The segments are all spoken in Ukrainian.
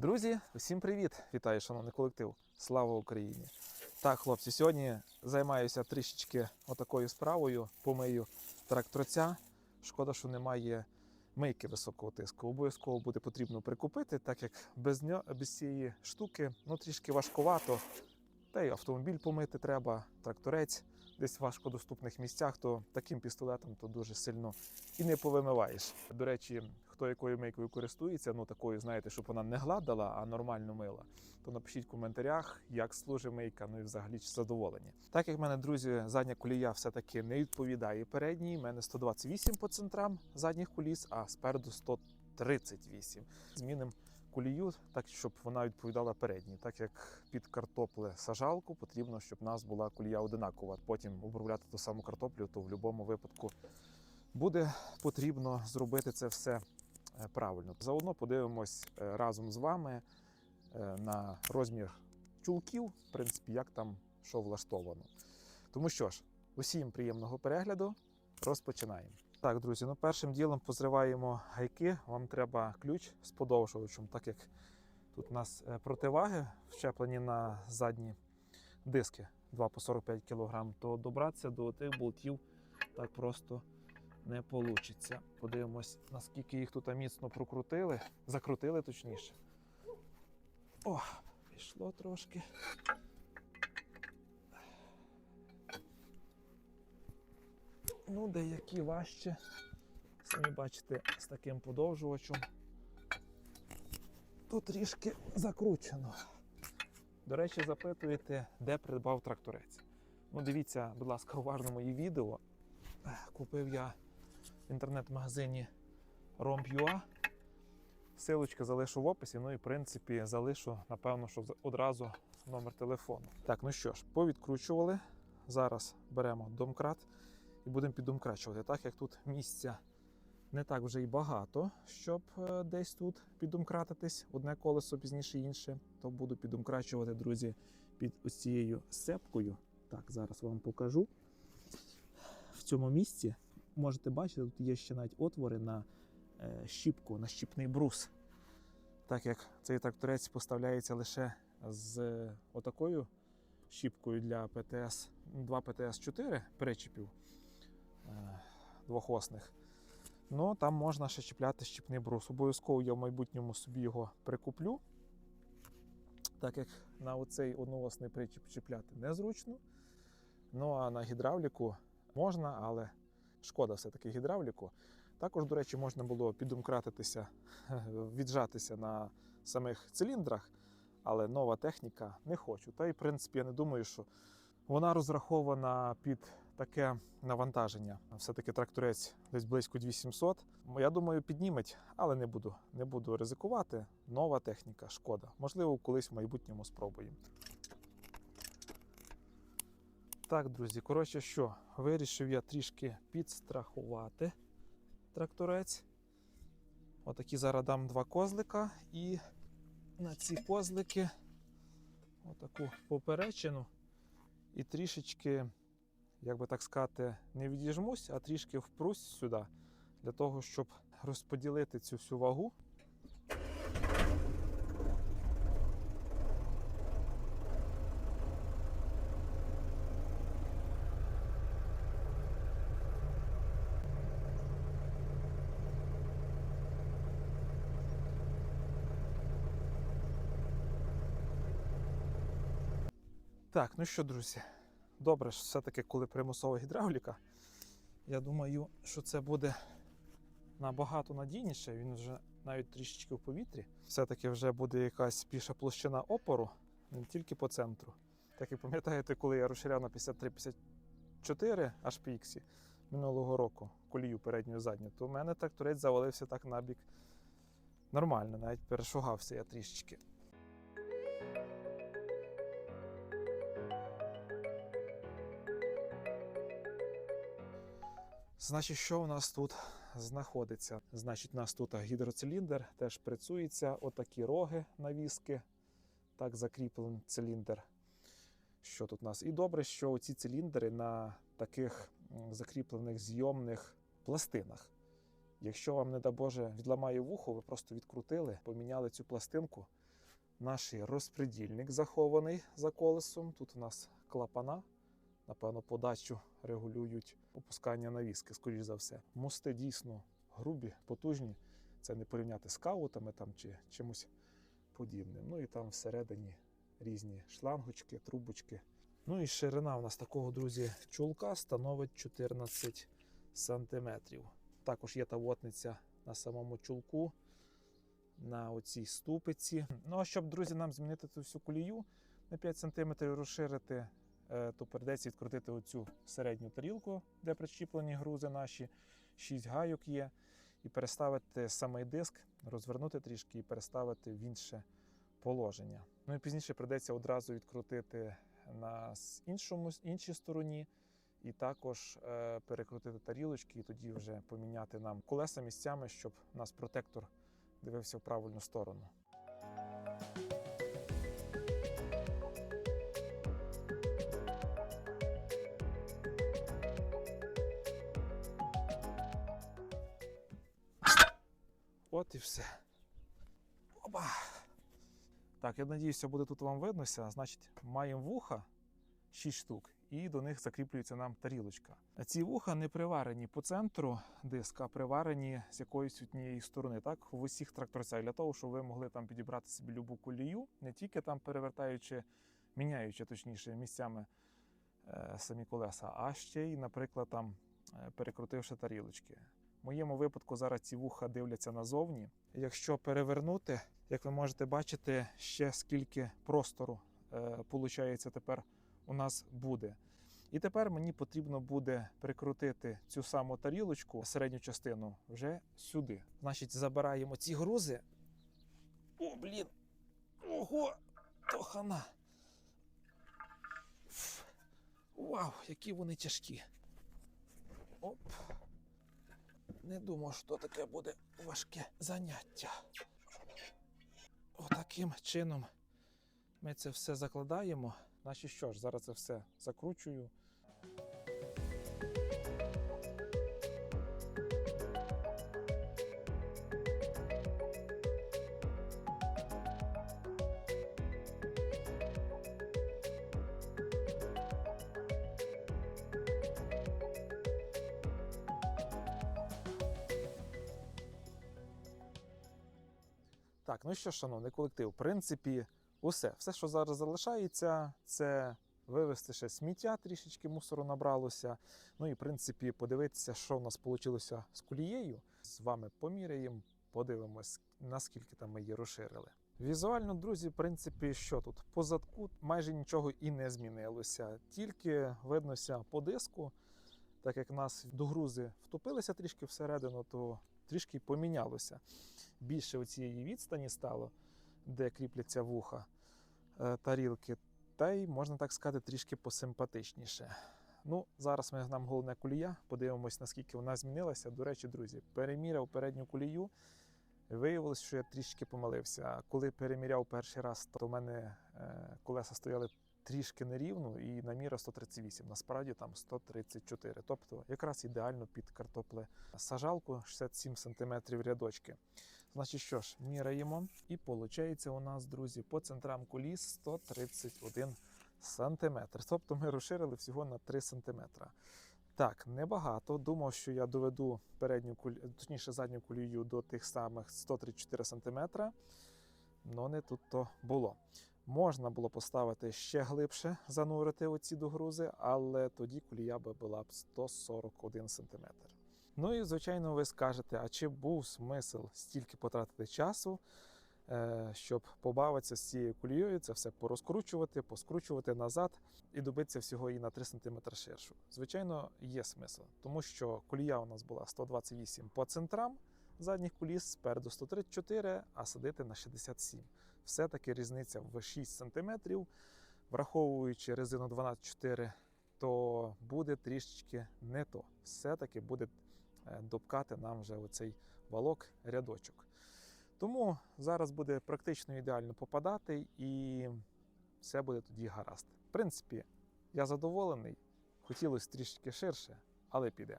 Друзі, усім привіт! Вітаю, шановний колектив! Слава Україні! Так, хлопці, сьогодні займаюся трішечки отакою справою. Помию тракторця. Шкода, що немає мийки високого тиску. Обов'язково буде потрібно прикупити, так як без, ньо, без цієї штуки ну, трішки важкувато. Та й автомобіль помити треба, тракторець десь в важкодоступних місцях, то таким пістолетом то дуже сильно і не повимиваєш. До речі, хто якою мийкою користується, ну такою, знаєте, щоб вона не гладила, а нормально мила, то напишіть в коментарях, як служить мийка, ну і взагалі чи задоволені. Так як в мене, друзі, задня колія все-таки не відповідає передній, в мене 128 по центрам задніх коліс, а спереду 138. Змінимо колію, так щоб вона відповідала передній. Так як під картопле сажалку потрібно, щоб у нас була колія одинакова. Потім обробляти ту саму картоплю, то в будь-якому випадку буде потрібно зробити це все е, правильно. Заодно подивимось е, разом з вами е, на розмір чулків, в принципі, як там що влаштовано. Тому що ж, усім приємного перегляду. Розпочинаємо. Так, друзі, ну першим ділом позриваємо гайки. Вам треба ключ з подовжувачем, так як тут у нас е, противаги вщеплені на задні диски 2 по 45 кг, то добратися до тих болтів так просто не вийде. Подивимось, наскільки їх тут міцно прокрутили, закрутили точніше. О, пішло трошки. Ну, деякі важче. Самі бачите, з таким подовжувачем. Тут трішки закручено. До речі, запитуєте, де придбав тракторець. Ну, дивіться, будь ласка, уважно мої відео. Купив я в інтернет-магазині Romp.ua. Силочка залишу в описі, ну і в принципі залишу, напевно, що одразу номер телефону. Так, ну що ж, повідкручували. Зараз беремо домкрат і будемо піддомкрачувати. Так як тут місця не так вже й багато, щоб е, десь тут піддомкратитись, одне колесо пізніше інше, то буду піддомкрачувати, друзі, під ось цією сепкою. Так, зараз вам покажу. В цьому місці можете бачити, тут є ще навіть отвори на е, щіпку, на щіпний брус. Так як цей тракторець поставляється лише з е, отакою щіпкою для ПТС 2 ПТС-4 причепів двохосних. Ну, там можна ще чіпляти щіпний брус. Обов'язково я в майбутньому собі його прикуплю. Так як на оцей одноосний причіп чіпляти незручно. Ну а на гідравліку можна, але шкода все-таки гідравліку. Також, до речі, можна було підумкратитися, віджатися на самих циліндрах, але нова техніка не хочу. Та й, в принципі, я не думаю, що вона розрахована під таке навантаження. Все-таки тракторець десь близько 2700. Я думаю, підніметь, але не буду. Не буду ризикувати. Нова техніка, шкода. Можливо, колись в майбутньому спробуємо. Так, друзі, коротше, що, вирішив я трішки підстрахувати тракторець. Отакі зараз дам два козлика, і на ці козлики отаку поперечину. І трішечки, як би так сказати, не відіжмусь, а трішки впрусь сюди, для того, щоб розподілити цю всю вагу. Так, ну що, друзі, добре, що все-таки, коли примусова гідравліка, я думаю, що це буде набагато надійніше. Він вже навіть трішечки в повітрі. Все-таки вже буде якась більша площина опору, не тільки по центру. Так як пам'ятаєте, коли я розширяв на 53-54 HPX минулого року колію передню і задню, то в мене тракторець завалився так набік нормально, навіть перешугався я трішечки. Значить, що у нас тут знаходиться? Значить, у нас тут гідроциліндр теж працюється, отакі роги навіски, так закріплений циліндр. Що тут у нас? І добре, що ці циліндри на таких закріплених зйомних пластинах. Якщо вам, не дай Боже, відламає вухо, ви просто відкрутили, поміняли цю пластинку, наш розпредільник захований за колесом. Тут у нас клапана. Напевно, подачу регулюють опускання навіски, скоріш за все. Мости дійсно грубі, потужні. Це не порівняти з каутами там чи чимось подібним. Ну і там всередині різні шлангочки, трубочки. Ну і ширина у нас такого, друзі, чулка становить 14 сантиметрів. Також є тавотниця на самому чулку, на оцій ступиці. Ну а щоб, друзі, нам змінити цю всю колію на 5 см розширити, то придеться відкрутити оцю середню тарілку, де причіплені грузи наші, 6 гайок є, і переставити самий диск, розвернути трішки і переставити в інше положення. Ну і пізніше придеться одразу відкрутити на іншому, іншій стороні, і також е, перекрутити тарілочки, і тоді вже поміняти нам колеса місцями, щоб у нас протектор дивився в правильну сторону. От і все. Опа. Так, я надіюся, буде тут вам виднося. Значить, маємо вуха 6 штук, і до них закріплюється нам тарілочка. Ці вуха не приварені по центру диска, а приварені з якоїсь однієї сторони, так, в усіх тракторцях, для того, щоб ви могли там підібрати собі любу колію, не тільки там перевертаючи, міняючи точніше місцями е, самі колеса, а ще й, наприклад, там е, перекрутивши тарілочки. В моєму випадку зараз ці вуха дивляться назовні. Якщо перевернути, як ви можете бачити, ще скільки простору е, тепер у нас буде. І тепер мені потрібно буде прикрутити цю саму тарілочку, середню частину, вже сюди. Значить, забираємо ці грузи. О, блін! Ого! То хана! Ф. Вау, які вони тяжкі! Оп! Не думав, що таке буде важке заняття. Отаким чином ми це все закладаємо. Значить що ж, зараз це все закручую. Так, ну що, шановний колектив, в принципі, усе. Все, що зараз залишається, це вивезти ще сміття, трішечки мусору набралося. Ну і в принципі, подивитися, що в нас вийшло з колією. З вами поміряємо, подивимось, наскільки там ми її розширили. Візуально, друзі, в принципі, що тут? По задку майже нічого і не змінилося. Тільки виднося по диску, так як нас до грузи втопилися трішки всередину, то трішки помінялося. Більше оцієї відстані стало, де кріпляться вуха е, тарілки, та й можна так сказати, трішки посимпатичніше. Ну, зараз ми нам головне колія, подивимось, наскільки вона змінилася. До речі, друзі, переміряв передню колію. Виявилось, що я трішки помилився. Коли переміряв перший раз, то в мене е, колеса стояли трішки нерівно і наміра 138, насправді там 134. Тобто якраз ідеально під картопле сажалку 67 см рядочки. Значить, що ж, міряємо, і виходить у нас, друзі, по центрам коліс 131 см. Тобто ми розширили всього на 3 см. Так, небагато. Думав, що я доведу передню куль... точніше задню колію до тих самих 134 см. але не тут то було. Можна було поставити ще глибше, занурити оці догрузи, але тоді колія би була б 141 см. Ну і звичайно, ви скажете, а чи був смисл стільки потратити часу, е, щоб побавитися з цією колією, це все порозкручувати, поскручувати назад і добитися всього її на 3 см ширшу? Звичайно, є смисл, тому що колія у нас була 128 по центрам задніх коліс, спереду 134, а садити на 67. Все-таки різниця в 6 см, враховуючи резину 12,4, то буде трішечки не то. Все-таки буде е, допкати нам вже оцей валок рядочок. Тому зараз буде практично ідеально попадати і все буде тоді гаразд. В принципі, я задоволений, хотілося трішки ширше, але піде.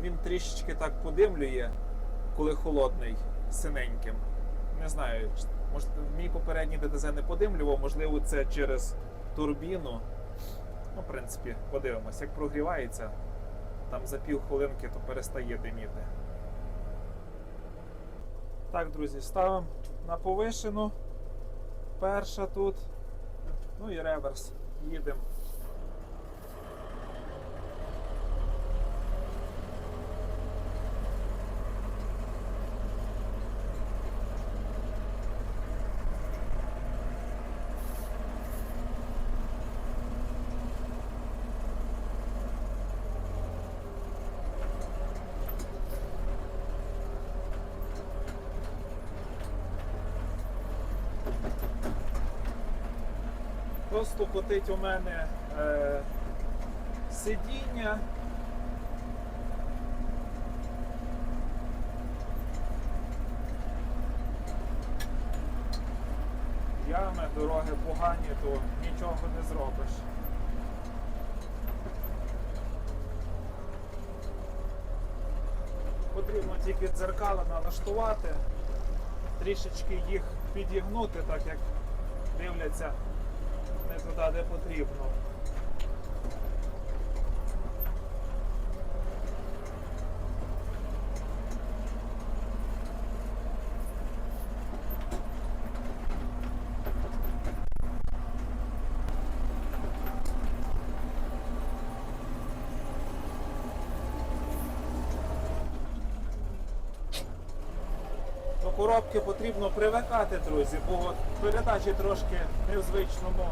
Він трішечки так подимлює коли холодний, синеньким. Не знаю, може, мій попередній ДТЗ не подимлював, можливо, це через турбіну. Ну, в принципі, подивимось, як прогрівається, там за пів хвилинки, то перестає диміти. Так, друзі, ставимо на повишену. Перша тут. Ну і реверс. Їдемо. Просто котить у мене е, сидіння. Ями, дороги погані, то нічого не зробиш. Потрібно тільки дзеркала налаштувати, трішечки їх підігнути, так як дивляться туди, де потрібно. Коробки потрібно привикати, друзі, бо передачі трошки не в звичному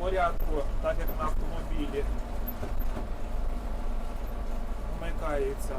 порядку, так як на автомобілі. Вмикаються.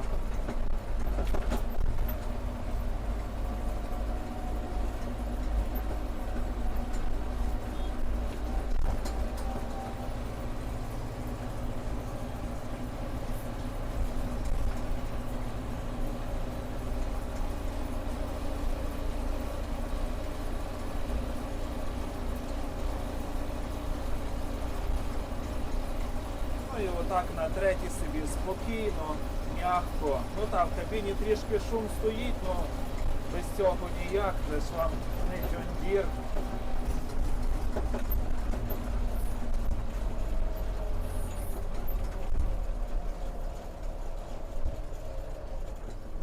Отак на третій собі спокійно, м'яко. Ну там в кабіні трішки шум стоїть, ну без цього ніяк, це вам не джондір.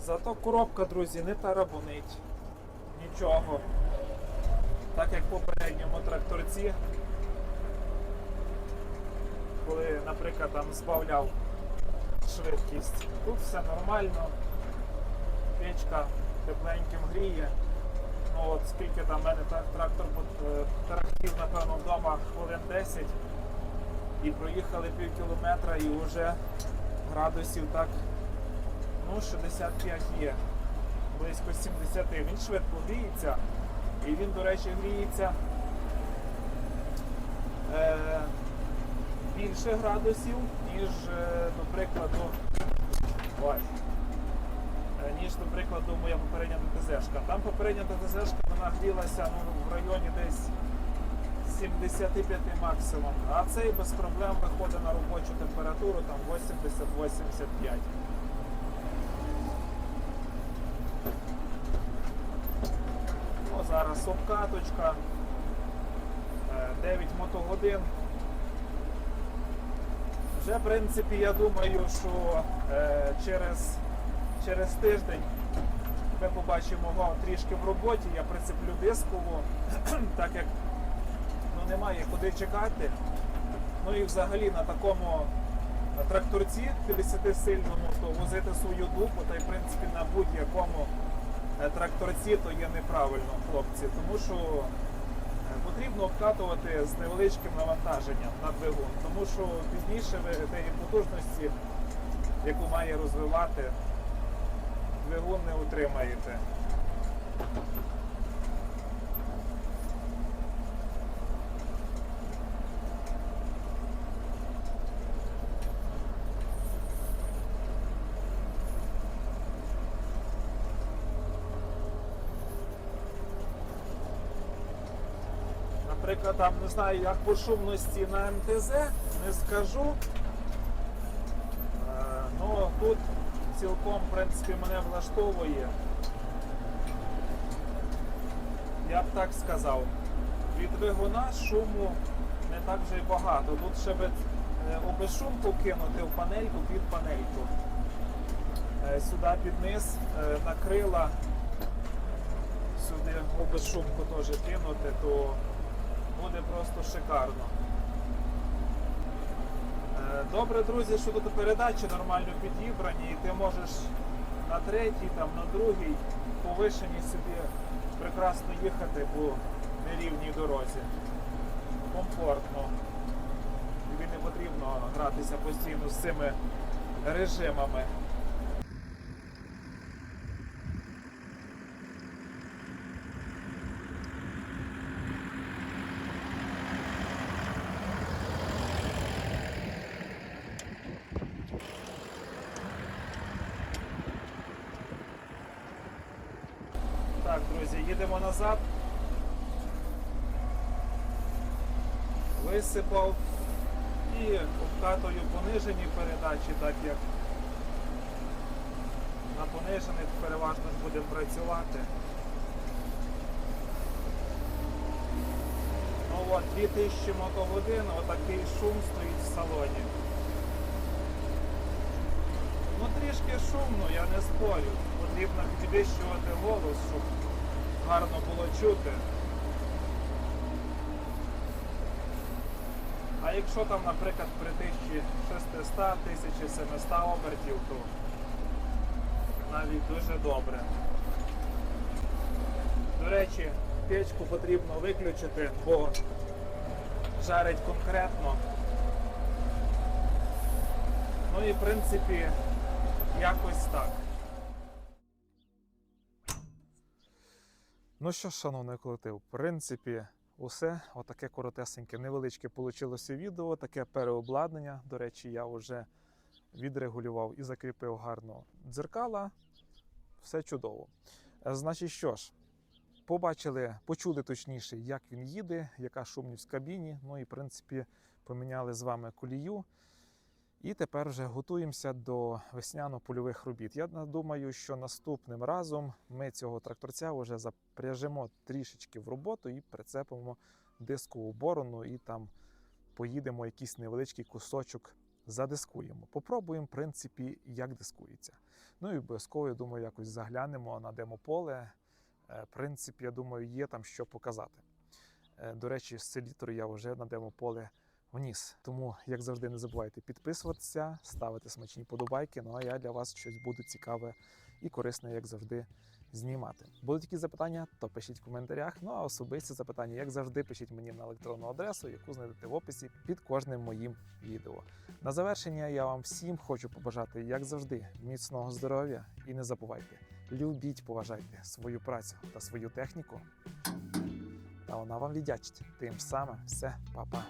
Зато коробка, друзі, не тарабунить. Нічого. Так як в попередньому тракторці коли, наприклад, там збавляв швидкість. Тут все нормально, печка тепленьким гріє. Ну от скільки там в мене трактор е, тарахтів, напевно, вдома хвилин 10 і проїхали пів кілометра і вже градусів так ну 65 є, близько 70. Він швидко гріється і він, до речі, гріється. Е, більше градусів, ніж, е, до прикладу, ой, е, ніж, до прикладу, моя попередня ДТЗ-шка. Там попередня ДТЗ-шка вона грілася ну, в районі десь 75 максимум, а цей без проблем виходить на робочу температуру там 80-85. Зараз обкаточка, е, 9 мотогодин. Вже, в принципі, я думаю, що е, через, через тиждень ми побачимо його трішки в роботі. Я прицеплю дискову, так як ну, немає куди чекати. Ну і взагалі на такому тракторці 50-сильному, то возити свою дупу, та й в принципі на будь-якому е, тракторці то є неправильно, хлопці, тому що Потрібно обкатувати з невеличким навантаженням на двигун, тому що пізніше ви тієї потужності, яку має розвивати, двигун не утримаєте. Наприклад, там не знаю, як по шумності на МТЗ, не скажу. Е, Ну тут цілком, в принципі, мене влаштовує. Я б так сказав. Від двигуна шуму не так вже й багато. Тут ще би е, обезшумку кинути в панельку під панельку. Е, Сюди під низ накрила, сюди обезшумку теж кинути, то буде просто шикарно. Е, Добре, друзі, що тут передачі нормально підібрані, і ти можеш на третій, там, на другій повишеній собі прекрасно їхати по нерівній дорозі. Комфортно. Тобі не потрібно гратися постійно з цими режимами. Так, друзі, їдемо назад. Висипав і обкатую понижені передачі, так як на понижених переважно будемо працювати. Ну от, 2000 мотогодин, отакий шум стоїть в салоні. Ну трішки шумно, я не спорю. Потрібно підвищувати голос, щоб гарно було чути. А якщо там, наприклад, при 1600-1700 обертів, то навіть дуже добре. До речі, печку потрібно виключити, бо жарить конкретно. Ну і в принципі якось так. Ну що шановний колектив, в принципі, усе. Отаке коротесеньке, невеличке вийшло відео, таке переобладнання. До речі, я вже відрегулював і закріпив гарно дзеркала. Все чудово. Е, Значить, що ж, побачили, почули точніше, як він їде, яка шумність в кабіні. Ну і, в принципі, поміняли з вами колію. І тепер вже готуємося до весняно-польових робіт. Я думаю, що наступним разом ми цього тракторця вже запряжемо трішечки в роботу і прицепимо дискову борону, і там поїдемо якийсь невеличкий кусочок задискуємо. Попробуємо, в принципі, як дискується. Ну і обов'язково, я думаю, якось заглянемо на демополе. Е, В принципі, я думаю, є там що показати. Е, До речі, селітор я вже на демополе вніс. Тому, як завжди, не забувайте підписуватися, ставити смачні подобайки. Ну а я для вас щось буду цікаве і корисне, як завжди, знімати. Будуть якісь запитання, то пишіть в коментарях. Ну а особисті запитання, як завжди, пишіть мені на електронну адресу, яку знайдете в описі під кожним моїм відео. На завершення я вам всім хочу побажати, як завжди, міцного здоров'я і не забувайте, любіть, поважайте свою працю та свою техніку. Та вона вам віддячить. Тим самим все, па-па.